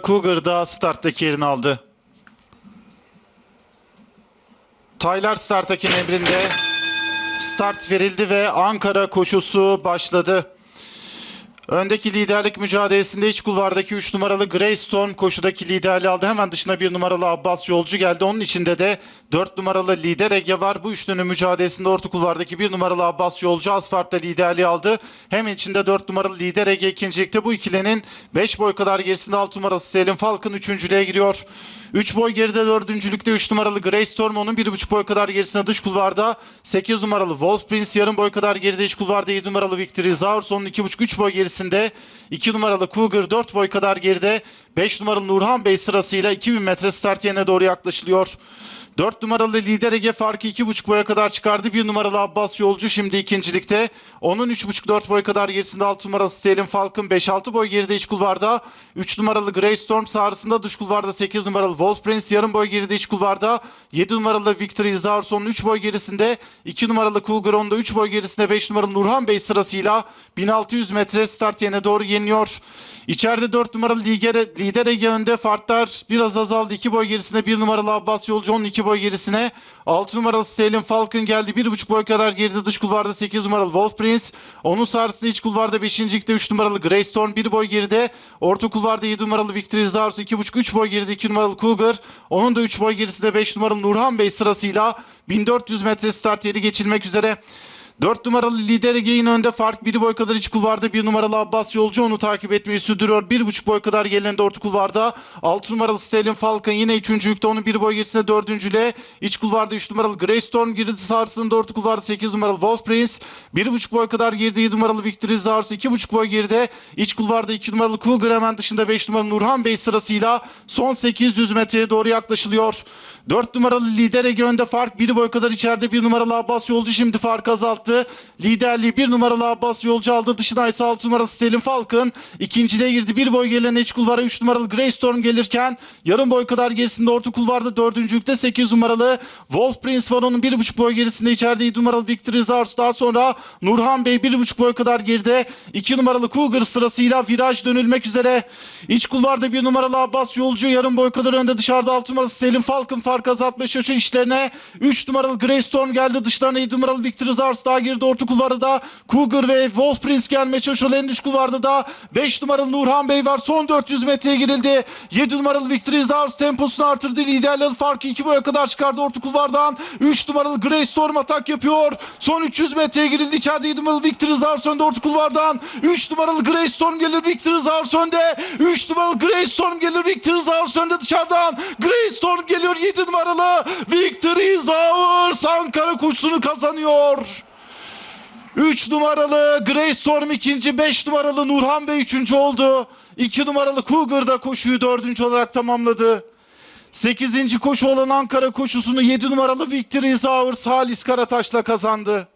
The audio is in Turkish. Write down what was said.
Cougar'da starttaki yerini aldı. Taylar Startak'ın emrinde start verildi ve Ankara koşusu başladı. Öndeki liderlik mücadelesinde iç kulvardaki 3 numaralı Greystone koşudaki liderliği aldı. Hemen dışına 1 numaralı Abbas Yolcu geldi. Onun içinde de 4 numaralı lider Ege var. Bu üçlünün mücadelesinde orta kulvardaki 1 numaralı Abbas Yolcu Asfart'ta liderliği aldı. Hem içinde 4 numaralı lider Ege ikincilikte. Bu ikilinin 5 boy kadar gerisinde 6 numaralı Stelin Falcon üçüncülüğe giriyor. 3 boy geride dördüncülükte 3 numaralı Greystorm onun 1,5 boy kadar gerisinde dış kulvarda 8 numaralı Wolf Prince yarım boy kadar geride iç kulvarda 7 numaralı Victory Zaurs onun 2,5-3 boy gerisinde 2 numaralı Cougar 4 boy kadar geride 5 numaralı Nurhan Bey sırasıyla 2000 metre start yerine doğru yaklaşılıyor. 4 numaralı lider Ege farkı 2,5 boya kadar çıkardı. 1 numaralı Abbas Yolcu şimdi ikincilikte. Onun 3,5-4 boy kadar gerisinde 6 numaralı Stelin Falcon 5-6 boy geride iç kulvarda. 3 numaralı Greystorm sağrısında dış kulvarda 8 numaralı Wolf Prince yarım boy geride iç kulvarda. 7 numaralı Victory Zarson'un 3 boy gerisinde. 2 numaralı Cougar onda 3 boy gerisinde 5 numaralı Nurhan Bey sırasıyla 1600 metre start yerine doğru yeniyor. İçeride 4 numaralı lider, lider Ege önde farklar biraz azaldı. 2 boy gerisinde 1 numaralı Abbas Yolcu onun 2 boy gerisine. 6 numaralı Stalin Falcon geldi. 1,5 boy kadar geride dış kulvarda 8 numaralı Wolf Prince. Onun sarısında iç kulvarda 5. ligde 3 numaralı Greystorm 1 boy geride. Orta kulvarda 7 numaralı Victory Zars 2,5-3 boy geride 2 numaralı Cougar. Onun da 3 boy gerisinde 5 numaralı Nurhan Bey sırasıyla 1400 metre start yeri geçilmek üzere. 4 numaralı lider Ege'nin önde fark 1 boy kadar iç kulvarda 1 numaralı Abbas Yolcu onu takip etmeyi sürdürüyor. 1,5 boy kadar gelen orta kulvarda 6 numaralı Stalin Falcon yine 3. yükte onun 1 boy gerisinde 4. ile iç kulvarda 3 numaralı Greystorm girdi sarsında orta kulvarda 8 numaralı Wolf Prince 1,5 boy kadar geride 7 numaralı Victory Zars 2,5 boy geride iç kulvarda 2 numaralı Cougar hemen dışında 5 numaralı Nurhan Bey sırasıyla son 800 metreye doğru yaklaşılıyor. 4 numaralı lider Ege fark 1 boy kadar içeride 1 numaralı Abbas Yolcu şimdi fark azalttı. Liderliği 1 numaralı Abbas Yolcu aldı. Dışına ise 6 numaralı Stelin Falcon. ikinciliğe girdi. 1 boy gelen iç kulvara 3 numaralı Greystorm gelirken yarım boy kadar gerisinde orta kulvarda 4. yükte 8 numaralı Wolf Prince var onun 1,5 boy gerisinde içeride 7 numaralı Victory Zars. Daha sonra Nurhan Bey 1,5 boy kadar geride. 2 numaralı Cougar sırasıyla viraj dönülmek üzere. İç kulvarda 1 numaralı Abbas Yolcu yarım boy kadar önde dışarıda 6 numaralı Stelin Falcon fark azaltmaya çalışıyor işlerine. 3 numaralı Greystorm geldi dışlarına 7 numaralı Victory Zars daha girdi orta kulvarda da Cougar ve Wolf Prince gelmeye çalışıyor. En dış kulvarda da 5 numaralı Nurhan Bey var. Son 400 metreye girildi. 7 numaralı Victory Zars temposunu artırdı. Liderleri farkı 2 boya kadar çıkardı orta kulvardan. 3 numaralı Greystorm atak yapıyor. Son 300 metreye girildi. İçeride 7 numaralı Victory Zars önde orta kulvardan. 3 numaralı Greystorm gelir. Victory Zars önde. 3 numaralı Greystorm gelir. Victory Zars önde dışarıdan. Greystorm geliyor 7 numaralı. Victory Zars Ankara koşusunu kazanıyor. 3 numaralı Greystorm ikinci, 5 numaralı Nurhan Bey üçüncü oldu. 2 numaralı Cougar da koşuyu dördüncü olarak tamamladı. 8. koşu olan Ankara koşusunu 7 numaralı Victory Zauer Halis Karataş'la kazandı.